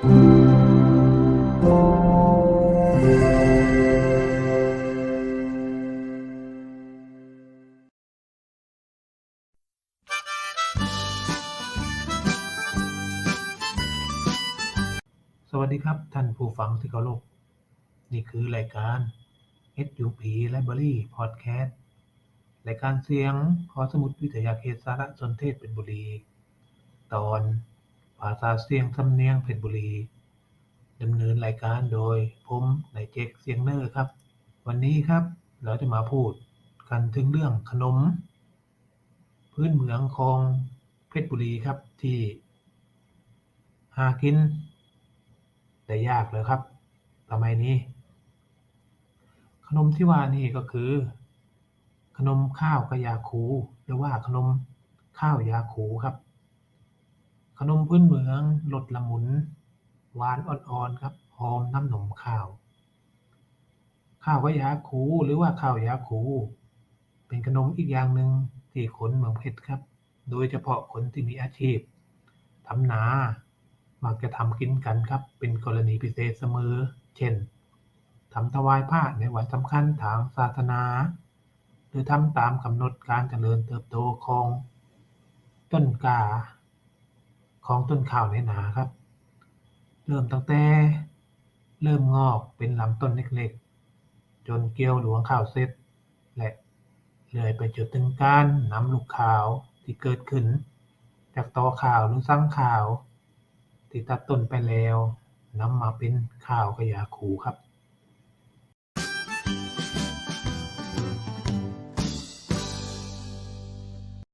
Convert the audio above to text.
สวัสดีครับ ท่านผู้ฟังที่เคารพนี่คือรายการ SUP Library Podcast รายการเสียงหอสมุดวิทยาเขตสารสนเทศเพชรบุรี ตอน ภาษาเสียงสำเนียงเพชรบุรีดำเนินรายการโดยผมนายเจคเสียงเนอร์ครับ วันนี้ครับเราจะมาพูดกันถึงเรื่องขนม พื้นเมืองของเพชรบุรีครับที่หากินได้ยากเลยครับสมัยนี้ ขนมที่ว่านี่ก็คือ ขนมข้าวกะยาคูหรือว่าขนมข้าวยาคูครับ ขนมพื้นเมือง รสละมุน หวานอ่อน ๆ ครับ หอมน้ำนมข้าว ข้าวกะยาคูหรือว่าข้าวยาคูเป็นขนมอีกอย่างหนึ่งที่คนเมืองเพชรครับ โดยเฉพาะคนที่มีอาชีพทำนา มักจะทำกินกันครับ เป็นกรณีพิเศษเสมอ เช่นทำถวายพระในวันสำคัญทางศาสนา หรือทำตามกำหนดการเจริญเติบโตของต้นกา ของต้นข้าวในนาครับ เริ่มตั้งแต่เริ่มงอกเป็นลำต้นเล็กๆ จนเกี่ยวหลวงข้าวเสร็จ และเลื่อยไปจนถึงการนำลูกข้าวที่เกิดขึ้น จากตอข้าวหรือสั่งข้าว ที่ตัดต้นไปแล้วนำมาเป็นข้าวกะยาคูครับ